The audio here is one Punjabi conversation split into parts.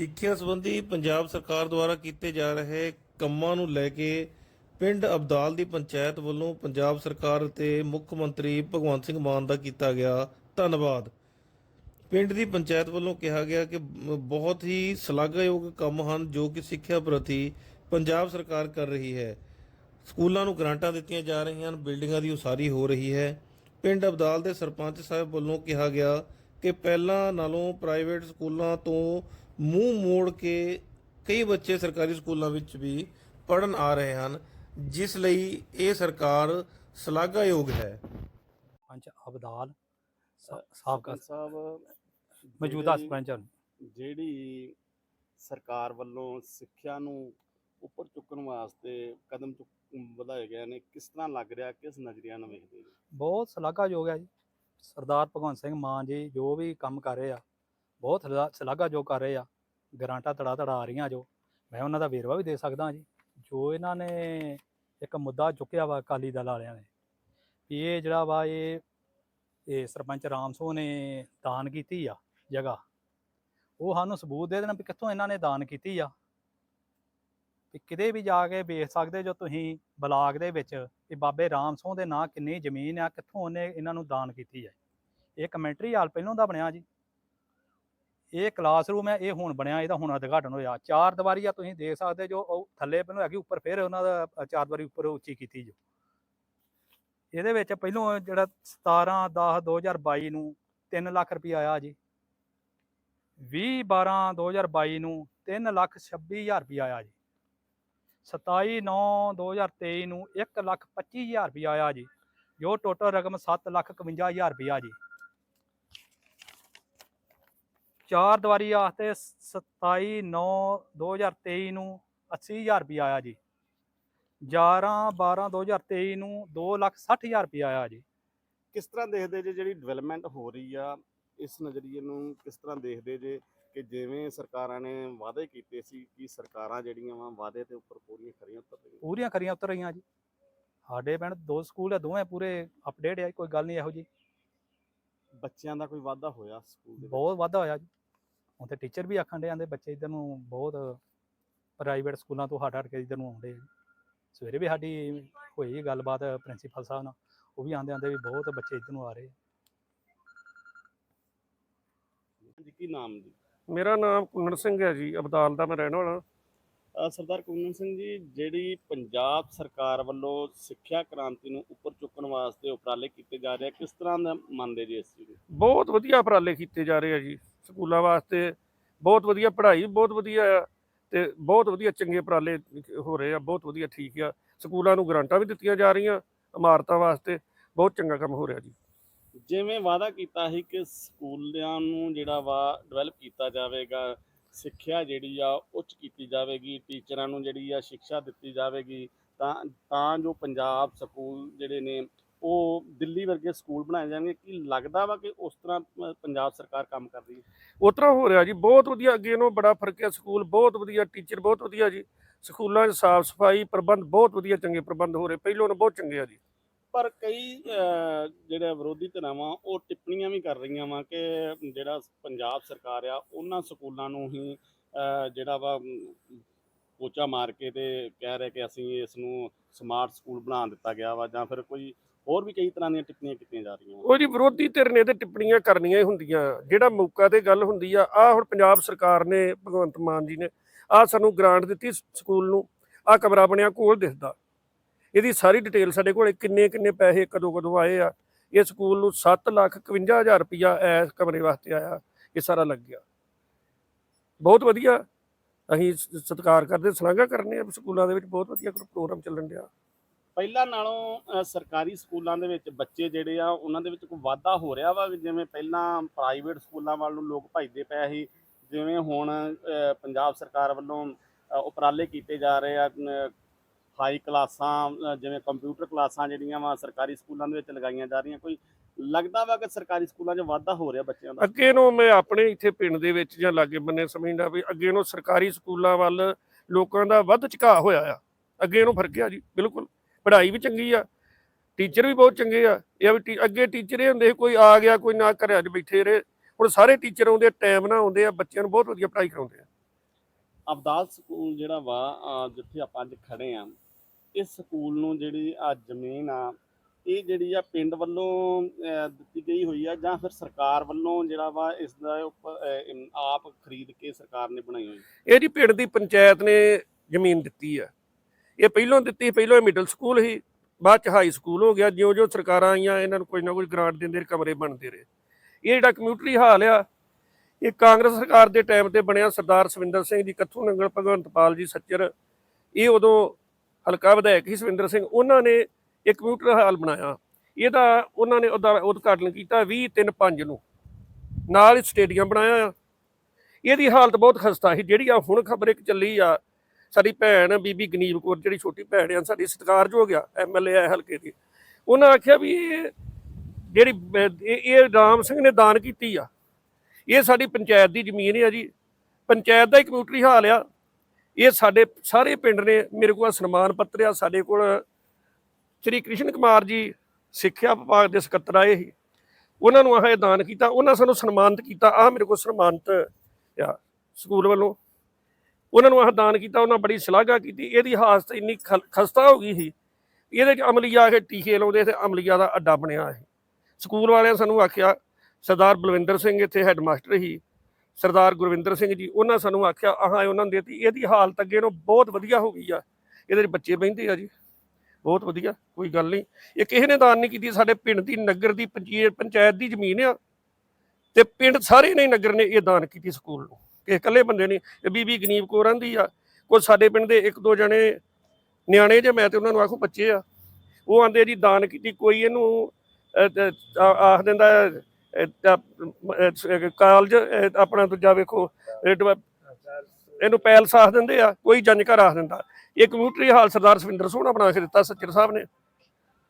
ਸਿੱਖਿਆ ਸੰਬੰਧੀ ਪੰਜਾਬ ਸਰਕਾਰ ਦੁਆਰਾ ਕੀਤੇ ਜਾ ਰਹੇ ਕੰਮਾਂ ਨੂੰ ਲੈ ਕੇ ਪਿੰਡ ਅਬਦਾਲ ਦੀ ਪੰਚਾਇਤ ਵੱਲੋਂ ਪੰਜਾਬ ਸਰਕਾਰ ਅਤੇ ਮੁੱਖ ਮੰਤਰੀ ਭਗਵੰਤ ਸਿੰਘ ਮਾਨ ਦਾ ਕੀਤਾ ਗਿਆ ਧੰਨਵਾਦ। ਪਿੰਡ ਦੀ ਪੰਚਾਇਤ ਵੱਲੋਂ ਕਿਹਾ ਗਿਆ ਕਿ ਬਹੁਤ ਹੀ ਸ਼ਲਾਘਾਯੋਗ ਕੰਮ ਹਨ ਜੋ ਕਿ ਸਿੱਖਿਆ ਪ੍ਰਤੀ ਪੰਜਾਬ ਸਰਕਾਰ ਕਰ ਰਹੀ ਹੈ। ਸਕੂਲਾਂ ਨੂੰ ਗ੍ਰਾਂਟਾਂ ਦਿੱਤੀਆਂ ਜਾ ਰਹੀਆਂ ਹਨ, ਬਿਲਡਿੰਗਾਂ ਦੀ ਉਸਾਰੀ ਹੋ ਰਹੀ ਹੈ। ਪਿੰਡ ਅਬਦਾਲ ਦੇ ਸਰਪੰਚ ਸਾਹਿਬ ਵੱਲੋਂ ਕਿਹਾ ਗਿਆ ਕਿ ਪਹਿਲਾਂ ਨਾਲੋਂ ਪ੍ਰਾਈਵੇਟ ਸਕੂਲਾਂ ਤੋਂ ਮੂੰਹ ਮੋੜ ਕੇ ਕਈ ਬੱਚੇ ਸਰਕਾਰੀ ਸਕੂਲਾਂ ਵਿੱਚ ਵੀ ਪੜਨ ਆ ਰਹੇ ਹਨ ਜਿਸ ਲਈ ਇਹ ਸਰਕਾਰ ਸ਼ਲਾਘਾਯੋਗ ਹੈ। ਪੰਚ ਅਬਦਾਲ ਸਾਬਕਾ ਸਾਹਿਬ ਮੌਜੂਦਾ ਸਰਪੰਚ ਜਿਹੜੀ ਸਰਕਾਰ ਵੱਲੋਂ ਸਿੱਖਿਆ ਨੂੰ ਉੱਪਰ ਚੁੱਕਣ ਵਾਸਤੇ ਕਦਮ ਚੁੱਕ ਵਧਾਏ ਗਏ ਨੇ ਕਿਸ ਤਰ੍ਹਾਂ ਲੱਗ ਰਿਹਾ ਕਿਸ ਨਜ਼ਰੀਆ ਨਾਲ ਵੇਖਦੇ ਬਹੁਤ ਸ਼ਲਾਘਾਯੋਗ ਹੈ ਜੀ। ਸਰਦਾਰ ਭਗਵੰਤ ਸਿੰਘ ਮਾਨ ਜੀ ਜੋ ਵੀ ਕੰਮ ਕਰ ਰਹੇ ਆ ਬਹੁਤ ਸ਼ਲਾਘਾਯੋਗ ਕਰ ਰਹੇ ਆ, ਗਰਾਂਟਾਂ ਤੜਾ ਤੜਾ ਆ ਰਹੀਆਂ ਜੋ, ਮੈਂ ਉਹਨਾਂ ਦਾ ਵੇਰਵਾ ਵੀ ਦੇ ਸਕਦਾ ਜੀ। ਜੋ ਇਹਨਾਂ ਨੇ ਇੱਕ ਮੁੱਦਾ ਚੁੱਕਿਆ ਵਾ ਅਕਾਲੀ ਦਲ ਵਾਲਿਆਂ ਨੇ, ਵੀ ਇਹ ਜਿਹੜਾ ਵਾ ਇਹ ਇਹ ਸਰਪੰਚ ਰਾਮ ਸੋ ਨੇ ਦਾਨ ਕੀਤੀ ਆ ਜਗ੍ਹਾ, ਉਹ ਸਾਨੂੰ ਸਬੂਤ ਦੇ ਦੇਣ ਵੀ ਕਿੱਥੋਂ ਇਹਨਾਂ ਨੇ ਦਾਨ ਕੀਤੀ ਆ। ਵੀ ਕਿਤੇ ਵੀ ਜਾ ਕੇ ਵੇਖ ਸਕਦੇ ਜੋ ਤੁਸੀਂ ਬਲਾਕ ਦੇ ਵਿੱਚ ਕਿ ਬਾਬੇ ਰਾਮ ਸੋਹ ਦੇ ਨਾਂ ਕਿੰਨੀ ਜ਼ਮੀਨ ਆ, ਕਿੱਥੋਂ ਉਹਨੇ ਇਹਨਾਂ ਨੂੰ ਦਾਨ ਕੀਤੀ ਹੈ ਇਹ ਕਮੈਂਟਰੀ ਹਾਲ ਪਹਿਲੋਂ ਦਾ ਬਣਿਆ ਜੀ। ਇਹ ਕਲਾਸਰੂਮ ਹੈ, ਇਹ ਹੁਣ ਬਣਿਆ, ਇਹਦਾ ਹੁਣ ਉਦਘਾਟਨ ਹੋਇਆ। ਚਾਰ ਦੀਵਾਰੀ ਆ, ਤੁਸੀਂ ਦੇਖ ਸਕਦੇ ਜੋ ਉਹ ਥੱਲੇ ਪਹਿਲੋਂ ਹੈਗੀ, ਉੱਪਰ ਫਿਰ ਉਹਨਾਂ ਦਾ ਚਾਰ ਦੀਵਾਰੀ ਉੱਪਰ ਉੱਚੀ ਕੀਤੀ ਜੋ। ਇਹਦੇ ਵਿੱਚ ਪਹਿਲੋਂ ਜਿਹੜਾ 17 10 2022 ਨੂੰ 3 ਲੱਖ ਰੁਪਏ ਆਇਆ ਜੀ। 20 12 2022 ਨੂੰ 3 ਲੱਖ 26000 ਰੁਪਏ ਆਇਆ ਜੀ। 27 9 2023 ਨੂੰ 1 ਲੱਖ 25000 ਰੁਪਏ ਆਇਆ ਜੀ। ਜੋ ਟੋਟਲ ਰਕਮ 7 ਲੱਖ 51000 ਰੁਪਇਆ ਜੀ। ਚਾਰ ਦੀਵਾਰੀ ਵਾਸਤੇ 27 9 2023 ਨੂੰ 80000 ਰੁਪਏ ਆਇਆ ਜੀ। 11 12 2023 ਨੂੰ 2 ਲੱਖ 60000 ਰੁਪਏ ਆਇਆ ਜੀ। ਕਿਸ ਤਰ੍ਹਾਂ ਦੇਖਦੇ ਜੇ ਜਿਹੜੀ ਡਿਵੈਲਪਮੈਂਟ ਹੋ ਰਹੀ ਆ ਇਸ ਨਜ਼ਰੀਏ ਨੂੰ ਕਿਸ ਤਰ੍ਹਾਂ ਦੇਖਦੇ ਜੇ ਕਿ ਜਿਵੇਂ ਸਰਕਾਰਾਂ ਨੇ ਵਾਅਦੇ ਕੀਤੇ ਸੀ ਕਿ ਸਰਕਾਰਾਂ ਜਿਹੜੀਆਂ ਵਾ ਵਾਅਦੇ ਤੇ ਉੱਪਰ ਪੂਰੀਆਂ ਖਰੀਆਂ ਉਤਰ ਰਹੀਆਂ? ਪੂਰੀਆਂ ਖਰੀਆਂ ਉਤਰ ਰਹੀਆਂ ਜੀ। ਸਾਡੇ ਪਿੰਡ ਦੋ ਸਕੂਲ ਆ ਦੋਵੇਂ ਪੂਰੇ ਅਪਡੇਟ ਆ ਕੋਈ ਗੱਲ ਨਹੀਂ ਇਹੋ ਜੀ। ਬੱਚਿਆਂ ਦਾ ਕੋਈ ਵਾਧਾ ਹੋਇਆ ਸਕੂਲ ਦੇ ਵਿੱਚ? ਬਹੁਤ ਵਾਧਾ ਹੋਇਆ ਜੀ। ਹੁਣ ਤੇ ਟੀਚਰ ਵੀ ਆਖਣ ਦੇ ਆਂਦੇ ਬੱਚੇ ਇਧਰ ਨੂੰ ਬਹੁਤ ਪ੍ਰਾਈਵੇਟ ਸਕੂਲਾਂ ਤੋਂ ਹਟ ਹਟ ਕੇ ਇਧਰ ਨੂੰ ਆਉਂਦੇ। ਸਵੇਰੇ ਵੀ ਸਾਡੀ ਹੋਈ ਗੱਲਬਾਤ ਪ੍ਰਿੰਸੀਪਲ ਸਾਹਿਬ ਨਾਲ ਉਹ ਵੀ ਆਂਦੇ ਆਂਦੇ ਵੀ ਬਹੁਤ ਬੱਚੇ ਇਧਰ ਨੂੰ ਆ ਰਹੇ। ਜੀ ਕੀ ਨਾਮ ਜੀ? ਮੇਰਾ ਨਾਮ ਕੁੰਨੜ ਸਿੰਘ ਹੈ ਜੀ ਅਬਦਾਲ ਦਾ ਮੈਂ ਰਹਿਣ ਵਾਲਾ। ਸਰਦਾਰ ਕੁੰਨਨ ਸਿੰਘ ਜੀ ਜਿਹੜੀ ਪੰਜਾਬ ਸਰਕਾਰ ਵੱਲੋਂ ਸਿੱਖਿਆ ਕ੍ਰਾਂਤੀ ਨੂੰ ਉੱਪਰ ਚੁੱਕਣ ਵਾਸਤੇ ਉਪਰਾਲੇ ਕੀਤੇ ਜਾ ਰਹੇ ਆ ਕਿਸ ਤਰ੍ਹਾਂ ਦਾ ਮੰਨਦੇ ਜੀ ਇਸ ਚੀਜ਼ ਨੂੰ? ਬਹੁਤ ਵਧੀਆ ਉਪਰਾਲੇ ਕੀਤੇ ਜਾ ਰਹੇ ਆ ਜੀ। ਸਕੂਲਾਂ ਵਾਸਤੇ ਬਹੁਤ ਵਧੀਆ ਪੜ੍ਹਾਈ, ਬਹੁਤ ਵਧੀਆ ਆ ਤੇ ਬਹੁਤ ਵਧੀਆ ਚੰਗੇ ਉਪਰਾਲੇ ਹੋ ਰਹੇ ਆ, ਬਹੁਤ ਵਧੀਆ ਠੀਕ ਆ। ਸਕੂਲਾਂ ਨੂੰ ਗ੍ਰਾਂਟਾਂ ਵੀ ਦਿੱਤੀਆਂ ਜਾ ਰਹੀਆਂ ਇਮਾਰਤਾਂ ਵਾਸਤੇ, ਬਹੁਤ ਚੰਗਾ ਕੰਮ ਹੋ ਰਿਹਾ ਜੀ। ਜਿਵੇਂ ਵਾਅਦਾ ਕੀਤਾ ਸੀ ਕਿ ਸਕੂਲਾਂ ਨੂੰ ਜਿਹੜਾ ਵਾ ਡਿਵੈਲਪ ਕੀਤਾ ਜਾਵੇਗਾ, ਸਿੱਖਿਆ ਜਿਹੜੀ ਆ ਉੱਚ ਕੀਤੀ ਜਾਵੇਗੀ, ਟੀਚਰਾਂ ਨੂੰ ਜਿਹੜੀ ਆ ਸਿੱਖਿਆ ਦਿੱਤੀ ਜਾਵੇਗੀ, ਤਾਂ ਤਾਂ ਜੋ ਪੰਜਾਬ ਸਕੂਲ ਜਿਹੜੇ ਨੇ ਉਹ ਦਿੱਲੀ ਵਰਗੇ ਸਕੂਲ ਬਣਾਏ ਜਾਣਗੇ ਕੀ ਲੱਗਦਾ ਵਾ ਕਿ ਉਸ ਤਰ੍ਹਾਂ ਪੰਜਾਬ ਸਰਕਾਰ ਕੰਮ ਕਰ ਰਹੀ ਹੈ? ਉਸ ਤਰ੍ਹਾਂ ਹੋ ਰਿਹਾ ਜੀ ਬਹੁਤ ਵਧੀਆ ਅੱਗੇ ਨਾਲੋਂ ਬੜਾ ਫ਼ਰਕ ਹੈ ਸਕੂਲ ਬਹੁਤ ਵਧੀਆ ਟੀਚਰ ਬਹੁਤ ਵਧੀਆ ਜੀ ਸਕੂਲਾਂ 'ਚ ਸਾਫ਼ ਸਫ਼ਾਈ ਪ੍ਰਬੰਧ ਬਹੁਤ ਵਧੀਆ ਚੰਗੇ ਪ੍ਰਬੰਧ ਹੋ ਰਹੇ ਪਹਿਲੋਂ ਨਾਲੋਂ ਬਹੁਤ ਚੰਗੇ ਆ ਜੀ। ਪਰ ਕਈ ਅਹ, ਜਿਹੜੇ ਵਿਰੋਧੀ ਧਿਰਾਂ ਵਾ ਉਹ ਟਿੱਪਣੀਆਂ ਵੀ ਕਰ ਰਹੀਆਂ ਵਾ ਕਿ ਜਿਹੜਾ ਪੰਜਾਬ ਸਰਕਾਰ ਆ ਉਹਨਾਂ ਸਕੂਲਾਂ ਨੂੰ ਹੀ ਅਹ, ਜਿਹੜਾ ਵਾ ਅਮ, ਪੋਚਾ ਮਾਰ ਕੇ ਤੇ ਕਹਿ ਰਹੇ ਕਿ ਅਸੀਂ ਇਸ ਨੂੰ ਸਮਾਰਟ ਸਕੂਲ ਬਣਾ ਦਿੱਤਾ ਗਿਆ ਵਾ ਜਾਂ ਫਿਰ ਕੋਈ ਹੋਰ ਵੀ ਕਈ ਤਰ੍ਹਾਂ ਦੀਆਂ ਟਿੱਪਣੀਆਂ ਕੀਤੀਆਂ ਜਾ ਰਹੀਆਂ ਵਾ ਉਹ ਜੀ ਵਿਰੋਧੀ ਧਿਰ ਨੇ ਤੇ ਟਿੱਪਣੀਆਂ ਕਰਨੀਆਂ ਹੀ ਹੁੰਦੀਆਂ। ਜਿਹੜਾ ਮੌਕਾ ਤੇ ਗੱਲ ਹੁੰਦੀ ਆ ਆ ਹੁਣ ਪੰਜਾਬ ਸਰਕਾਰ ਨੇ, ਭਗਵੰਤ ਮਾਨ ਜੀ ਨੇ ਆ ਸਾਨੂੰ ਗ੍ਰਾਂਟ ਦਿੱਤੀ ਸਕੂਲ ਨੂੰ। ਆ ਕਮਰਾ ਬਣਿਆ ਕੋਲ ਦਿਸਦਾ। ਇਹਦੀ ਸਾਰੀ ਡਿਟੇਲ ਸਾਡੇ ਕੋਲ ਕਿੰਨੇ ਕਿੰਨੇ ਪੈਸੇ ਕਦੋਂ ਕਦੋਂ ਆਏ ਆ। ਇਹ ਸਕੂਲ ਨੂੰ 7 ਲੱਖ 51000 ਰੁਪਇਆ ਇਸ ਕਮਰੇ ਵਾਸਤੇ ਆਇਆ। ਇਹ ਸਾਰਾ ਲੱਗ ਗਿਆ। ਬਹੁਤ ਵਧੀਆ। ਅਸੀਂ ਸਤਿਕਾਰ ਕਰਦੇ, ਸ਼ਲਾਘਾ ਕਰਨੇ ਆ। ਸਕੂਲਾਂ ਦੇ ਵਿੱਚ ਬਹੁਤ ਵਧੀਆ ਪ੍ਰੋਗਰਾਮ ਚੱਲਣ ਡਿਆ। ਪਹਿਲਾਂ ਨਾਲੋਂ ਅਹ, ਸਰਕਾਰੀ ਸਕੂਲਾਂ ਦੇ ਵਿੱਚ ਬੱਚੇ ਜਿਹੜੇ ਆ ਉਹਨਾਂ ਦੇ ਵਿੱਚ ਕੋਈ ਵਾਧਾ ਹੋ ਰਿਹਾ ਵਾ? ਵੀ ਜਿਵੇਂ ਪਹਿਲਾਂ ਪ੍ਰਾਈਵੇਟ ਸਕੂਲਾਂ ਵੱਲ ਨੂੰ ਲੋਕ ਭੱਜਦੇ ਪਏ ਸੀ ਜਿਵੇਂ ਹੁਣ ਅਹ, ਪੰਜਾਬ ਸਰਕਾਰ ਵੱਲੋਂ ਅਹ, ਉਪਰਾਲੇ ਕੀਤੇ ਜਾ ਰਹੇ ਆ ਅਹ, ਹਾਈ ਕਲਾਸਾਂ ਅਹ, ਜਿਵੇਂ ਕੰਪਿਊਟਰ ਕਲਾਸਾਂ ਜਿਹੜੀਆਂ ਵਾ ਸਰਕਾਰੀ ਸਕੂਲਾਂ ਦੇ ਵਿੱਚ ਲਗਾਈਆਂ ਜਾ ਰਹੀਆਂ। ਕੋਈ ਲੱਗਦਾ ਵਾ ਕਿ ਸਰਕਾਰੀ ਸਕੂਲਾਂ 'ਚ ਵਾਧਾ ਹੋ ਰਿਹਾ ਬੱਚਿਆਂ ਦਾ? ਅੱਗੇ ਨੂੰ ਮੈਂ ਆਪਣੇ ਇੱਥੇ ਪਿੰਡ ਦੇ ਵਿੱਚ ਜਾਂ ਲਾਗੇ ਬੰਨੇ ਸਮਝਦਾ ਵੀ ਅੱਗੇ ਨੂੰ ਸਰਕਾਰੀ ਸਕੂਲਾਂ ਵੱਲ ਲੋਕਾਂ ਦਾ ਵੱਧ ਝੁਕਾਅ ਹੋਇਆ ਆ। ਅੱਗੇ ਨੂੰ ਫ਼ਰਕ ਆ ਜੀ ਬਿਲਕੁਲ। ਪੜ੍ਹਾਈ ਵੀ ਚੰਗੀ ਆ ਟੀਚਰ ਵੀ ਬਹੁਤ ਚੰਗੇ ਆ ਇਹ ਵੀ ਅੱਗੇ ਟੀਚਰ ਇਹ ਹੁੰਦੇ ਕੋਈ ਆ ਗਿਆ ਕੋਈ ਨਾ ਘਰਾਂ 'ਚ ਬੈਠੇ ਰਹੇ ਹੁਣ ਸਾਰੇ ਟੀਚਰ ਆਉਂਦੇ ਟਾਈਮ ਨਾਲ ਆਉਂਦੇ ਆ ਬੱਚਿਆਂ ਨੂੰ ਬਹੁਤ ਵਧੀਆ ਪੜ੍ਹਾਈ ਕਰਾਉਂਦੇ ਆ। ਅਬਦਾਲ ਸਕੂਲ ਜਿਹੜਾ ਵਾ ਜਿੱਥੇ ਆਪਾਂ ਅੱਜ ਖੜੇ ਆ ਇਸ ਸਕੂਲ ਨੂੰ ਜਿਹੜੀ ਆ ਜ਼ਮੀਨ ਆ ਇਹ ਜਿਹੜੀ ਆ ਪਿੰਡ ਵੱਲੋਂ ਦਿੱਤੀ ਗਈ ਹੋਈ ਆ ਜਾਂ ਫਿਰ ਸਰਕਾਰ ਵੱਲੋਂ ਜਿਹੜਾ ਵਾ ਇਸ ਦਾ ਆਪ ਖਰੀਦ ਕੇ ਸਰਕਾਰ ਨੇ ਬਣਾਈ ਹੋਈ? ਇਹ ਜੀ ਪਿੰਡ ਦੀ ਪੰਚਾਇਤ ਨੇ ਜ਼ਮੀਨ ਦਿੱਤੀ ਆ। ਇਹ ਪਹਿਲੋਂ ਦਿੱਤੀ, ਪਹਿਲੋਂ ਇਹ ਮਿਡਲ ਸਕੂਲ ਸੀ, ਬਾਅਦ ਚ ਹਾਈ ਸਕੂਲ ਹੋ ਗਿਆ ਜਿਉਂ ਜਿਉਂ ਸਰਕਾਰਾਂ ਆਈਆਂ, ਇਹਨਾਂ ਨੂੰ ਕੁਝ ਨਾ ਕੁਝ ਗ੍ਰਾਂਟ ਦਿੰਦੇ ਰਹੇ, ਕਮਰੇ ਬਣਦੇ ਰਹੇ। ਇਹ ਜਿਹੜਾ ਕਮਿਊਨਿਟੀ ਹਾਲ ਆ, ਇਹ ਕਾਂਗਰਸ ਸਰਕਾਰ ਦੇ ਟਾਈਮ ਤੇ ਬਣਿਆ ਸਰਦਾਰ ਸਵਿੰਦਰ ਸਿੰਘ ਜੀ, ਕੱਥੂ ਨੰਗਲ ਭਗਵੰਤਪਾਲ ਜੀ ਸੱਚਰ ਇਹ ਉਦੋਂ ਹਲਕਾ ਵਿਧਾਇਕ ਸੀ ਸਵਿੰਦਰ ਸਿੰਘ, ਉਹਨਾਂ ਨੇ ਇੱਕ ਕਮਿਊਨਿਟੀ ਹਾਲ ਬਣਾਇਆ। ਇਹਦਾ ਉਹਨਾਂ ਨੇ ਉਹਦਾ ਉਦਘਾਟਨ ਕੀਤਾ 20 3 5 ਨੂੰ। ਨਾਲ ਹੀ ਸਟੇਡੀਅਮ ਬਣਾਇਆ ਇਹਦੀ ਹਾਲਤ ਬਹੁਤ ਖਸਤਾ ਸੀ, ਜਿਹੜੀ ਆ ਹੁਣ ਖਬਰ ਇੱਕ ਚੱਲੀ ਆ ਸਾਡੀ ਭੈਣ ਬੀਬੀ ਗਨੀਬ ਕੌਰ, ਜਿਹੜੀ ਛੋਟੀ ਭੈਣ ਆ, ਸਾਡੀ ਸਤਿਕਾਰਯੋਗ ਆ ਐਮਐਲਏ ਆ ਹਲਕੇ ਦੀ। ਉਹਨਾਂ ਆਖਿਆ ਵੀ ਇਹ ਜਿਹੜੀ, ਇਹ ਰਾਮ ਸਿੰਘ ਨੇ ਦਾਨ ਕੀਤੀ ਆ। ਇਹ ਸਾਡੀ ਪੰਚਾਇਤ ਦੀ ਜ਼ਮੀਨ ਆ ਜੀ। ਪੰਚਾਇਤ ਦਾ ਇੱਕ ਕਮਿਊਨਿਟੀ ਹਾਲ ਆ। ਇਹ ਸਾਡੇ ਸਾਰੇ ਪਿੰਡ ਨੇ ਮੇਰੇ ਕੋਲ ਸਨਮਾਨ ਪੱਤਰ ਆ। ਸਾਡੇ ਕੋਲ ਸ੍ਰੀ ਕ੍ਰਿਸ਼ਨ ਕੁਮਾਰ ਜੀ ਸਿੱਖਿਆ ਵਿਭਾਗ ਦੇ ਸਕੱਤਰ ਆਏ ਸੀ। ਉਹਨਾਂ ਨੂੰ ਆਹ ਇਹ ਦਾਨ ਕੀਤਾ। ਉਹਨਾਂ ਸਾਨੂੰ ਸਨਮਾਨਿਤ ਕੀਤਾ। ਆ ਮੇਰੇ ਕੋਲ ਸਨਮਾਨਿਤ ਆ। ਸਕੂਲ ਵੱਲੋਂ ਉਹਨਾਂ ਨੂੰ ਆਹ ਦਾਨ ਕੀਤਾ, ਉਹਨਾਂ ਬੜੀ ਸ਼ਲਾਘਾ ਕੀਤੀ। ਇਹਦੀ ਹਾਲਤ ਇੰਨੀ ਖਲ- ਖਸਤਾ ਹੋ ਗਈ ਸੀ, ਇਹਦੇ ਚ ਅਮਲੀਆ ਆ ਕੇ ਟੀਕੇ ਲਾਉਂਦੇ ਤੇ ਅਮਲੀਆ ਦਾ ਅੱਡਾ ਬਣਿਆ ਸੀ। ਸਕੂਲ ਵਾਲਿਆਂ ਸਾਨੂੰ ਆਖਿਆ, ਸਰਦਾਰ ਬਲਵਿੰਦਰ ਸਿੰਘ ਇੱਥੇ ਹੈੱਡਮਾਸਟਰ ਸੀ, ਸਰਦਾਰ ਗੁਰਵਿੰਦਰ ਸਿੰਘ ਜੀ, ਉਹਨਾਂ ਸਾਨੂੰ ਆਖਿਆ, ਆਹ ਉਹਨਾਂ ਨੇ ਦਿੱਤੀ। ਇਹਦੀ ਹਾਲਤ ਅੱਗੇ ਨੂੰ ਬਹੁਤ ਵਧੀਆ ਹੋ ਗਈ ਆ। ਇਹਦੇ ਚ ਬੱਚੇ ਬਹਿੰਦੇ ਆ ਜੀ। ਬਹੁਤ ਵਧੀਆ, ਕੋਈ ਗੱਲ ਨਹੀਂ। ਇਹ ਕਿਸੇ ਨੇ ਦਾਨ ਨਹੀਂ ਕੀਤੀ, ਸਾਡੇ ਪਿੰਡ ਦੀ ਨਗਰ ਦੀ ਪੰਚਾਇਤ ਪੰਚਾਇਤ ਦੀ ਜ਼ਮੀਨ ਆ, ਤੇ ਪਿੰਡ ਸਾਰੇ ਨੇ ਨਗਰ ਨੇ ਇਹ ਦਾਨ ਕੀਤੀ ਸਕੂਲ ਨੂੰ। ਕਿ ਇਕੱਲੇ ਬੰਦੇ ਨੇ ਇਹ ਬੀਬੀ ਗਨੀਬ ਕੌਰਾਂ ਦੀ ਆ। ਕੋਈ ਸਾਡੇ ਪਿੰਡ ਦੇ ਇੱਕ ਦੋ ਜਣੇ ਨਿਆਣੇ ਜੇ, ਮੈਂ ਤੇ ਉਹਨਾਂ ਨੂੰ ਆਖੂ ਬੱਚੇ ਆ। ਉਹ ਆਂਦੇ ਜੀ ਦਾਨ ਕੀਤੀ, ਕੋਈ ਇਹਨੂੰ ਆਖ ਦਿੰਦਾ ਕਾਲਜ ਆਪਣਾ ਦੂਜਾ ਵੇਖੋ ਇਹਨੂੰ ਪੈਲਸ ਆਖ ਦਿੰਦੇ ਆ, ਕੋਈ ਜੰਜ ਘਰ ਆਖ ਦਿੰਦਾ। ਇਹ ਕਮਿਊਨਿਟੀ ਹਾਲ ਸਰਦਾਰ ਸਵਿੰਦਰ ਸੋਹਣਾ ਬਣਾ ਕੇ ਦਿੱਤਾ ਸੱਜਰ ਸਾਹਿਬ ਨੇ।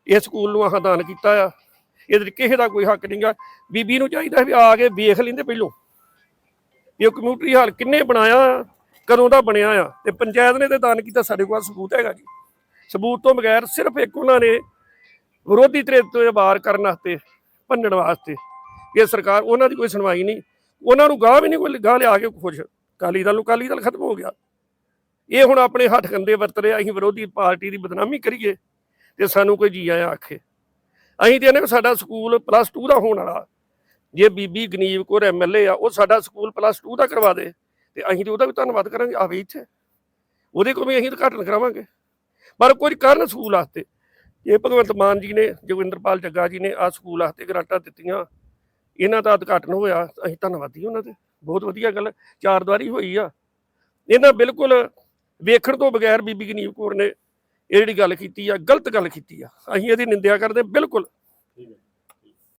ਇਹ ਸਕੂਲ ਨੂੰ ਆਹ ਦਾਨ ਕੀਤਾ ਆ। ਇਹਦੇ 'ਚ ਕਿਸੇ ਦਾ ਕੋਈ ਹੱਕ ਨਹੀਂਗਾ ਬੀਬੀ ਨੂੰ ਚਾਹੀਦਾ ਵੀ ਆ ਕੇ ਵੇਖ ਲੈਂਦੇ ਪਹਿਲੋਂ। ਇਹ ਕਮਿਊਨਿਟੀ ਹਾਲ ਕਿੰਨੇ ਬਣਾਇਆ, ਕਦੋਂ ਦਾ ਬਣਿਆ ਆ, ਤੇ ਪੰਚਾਇਤ ਨੇ ਤੇ ਦਾਨ ਕੀਤਾ, ਸਾਡੇ ਕੋਲ ਸਬੂਤ ਹੈਗਾ ਜੀ। ਸਬੂਤ ਤੋਂ ਬਗੈਰ ਸਿਰਫ ਇੱਕ ਉਹਨਾਂ ਨੇ ਵਿਰੋਧੀ ਧਿਰ ਤੋਂ ਵਾਰ ਕਰਨ ਵਾਸਤੇ, ਭੰਨਣ ਵਾਸਤੇ ਇਹ ਸਰਕਾਰ ਉਹਨਾਂ ਦੀ ਕੋਈ ਸੁਣਵਾਈ ਨਹੀਂ, ਉਹਨਾਂ ਨੂੰ ਗਾਹ ਵੀ ਨਹੀਂ ਕੋਈ, ਗਾਹ ਲਿਆ ਕੇ ਖੁਸ਼ ਕਾਲੀ ਦਲ ਨੂੰ ਕਾਲੀ ਦਲ ਖਤਮ ਹੋ ਗਿਆ। ਇਹ ਹੁਣ ਆਪਣੇ ਹੱਥ ਕੰਦੇ ਵਰਤ ਰਿਹਾ, ਅਸੀਂ ਵਿਰੋਧੀ ਪਾਰਟੀ ਦੀ ਬਦਨਾਮੀ ਕਰੀਏ, ਤੇ ਸਾਨੂੰ ਕੋਈ ਜੀ ਆਇਆ ਆਖੇ। ਅਸੀਂ ਤੇ ਇਹਨੇ ਸਾਡਾ ਸਕੂਲ ਪਲੱਸ 2 ਦਾ ਹੋਣ ਵਾਲਾ ਜੇ ਬੀਬੀ ਗਨੀਵ ਕੌਰ ਐਮਐਲਏ ਆ, ਉਹ ਸਾਡਾ ਸਕੂਲ ਪਲੱਸ 2 ਦਾ ਕਰਵਾ ਦੇ ਤੇ ਅਸੀਂ ਤੇ ਉਹਦਾ ਵੀ ਧੰਨਵਾਦ ਕਰਾਂਗੇ, ਆਵੇ ਇੱਥੇ। ਉਹਦੇ ਕੋਲ ਵੀ ਅਸੀਂ ਉਦਘਾਟਨ ਕਰਾਵਾਂਗੇ। ਪਰ ਕੁਝ ਕਾਰਨ ਸਕੂਲ ਵਾਸਤੇ। ਇਹ ਭਗਵੰਤ ਮਾਨ ਜੀ ਨੇ, ਜੋਗਿੰਦਰਪਾਲ ਜੱਗਾ ਜੀ ਨੇ ਆ ਸਕੂਲ ਵਾਸਤੇ ਗਰਾਂਟਾਂ ਦਿੱਤੀਆਂ। ਇਹਨਾਂ ਦਾ ਉਦਘਾਟਨ ਹੋਇਆ, ਅਸੀਂ ਧੰਨਵਾਦੀ ਉਹਨਾਂ ਦੇ। ਬਹੁਤ ਵਧੀਆ ਗੱਲ ਚਾਰ ਦੁਆਰੀ ਹੋਈ ਆ। ਇਹਨਾਂ ਬਿਲਕੁਲ ਵੇਖਣ ਤੋਂ ਬਗੈਰ ਬੀਬੀ ਗਨੀਵ ਕੌਰ ਨੇ ਇਹ ਜਿਹੜੀ ਗੱਲ ਕੀਤੀ ਆ, ਗਲਤ ਗੱਲ ਕੀਤੀ ਆ। ਅਸੀਂ ਇਹਦੀ ਨਿੰਦਿਆ ਕਰਦੇ ਬਿਲਕੁਲ।